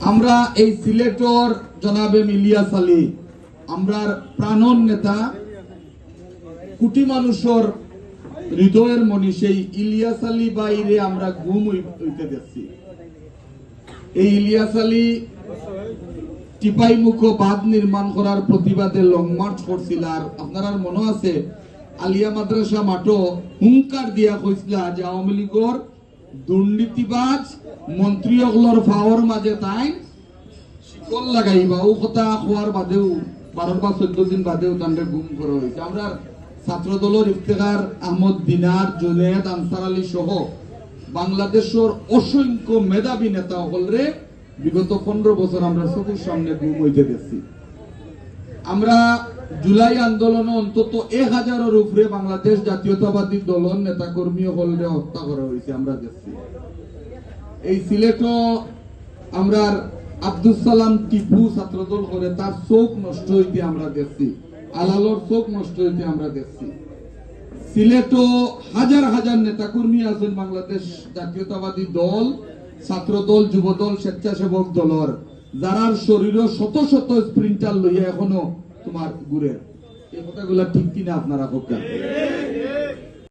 আমরা এই সিলেটর জনাবে ইলিয়াস আলী আমরার প্রাণন নেতা, কোটি মানুষের হৃদয়ের মনি সেই ইলিয়াস আলী বাইরে আমরা ঘুম হইতে দেখছি এই ইলিয়াস আলী টিপাই মুখ বাঁধ নির্মাণ করার প্রতিবাদে লং মার্চ করছিল আর আপনার মনে আছে, আলিয়া মাদ্রাসা মাঠও হুঙ্কার দিয়া কইছিল যে আওয়ামী লীগর দুর্নীতিবাজ মন্ত্রীসকলর ফাওয়ার মাঝে তাই শিকল লাগাইবা। ও কথা খোয়ার বাদেও বারো বা চোদ্দ দিন বাদেও তান্ডে গুম করা হয়েছে আমরা ছাত্র দলের ইফতেখার আহমদ দিনার জুনেদ আনসার আলী সহ বাংলাদেশের অসংখ্য মেধাবী নেতা সকলরে বিগত পনেরো বছর আমরা চকুর সামনে গুম হইতে দেখছি আমরা জুলাই আন্দোলনে অন্তত এক হাজারের উপরে বাংলাদেশ জাতীয়তাবাদী দলন নেতা কর্মী হলরে হত্যা করা হয়েছে আমরা দেখছি। এই সিলেটও আমরা আব্দুল সালাম টিপু ছাত্রদল করে তার চোখ নষ্ট হইতে আমরা দেখছি। আলালর চোখ নষ্ট হইতে আমরা দেখছি। সিলেটও হাজার হাজার নেতাকর্মী আছেন বাংলাদেশ জাতীয়তাবাদী দল ছাত্র দল যুব দল স্বেচ্ছাসেবক দলর যারার শরীর শত শত স্প্রিন্টার লইয়া এখনও তোমার ঘুরে এই কথাগুলা ঠিক কিনা আপনারা হোক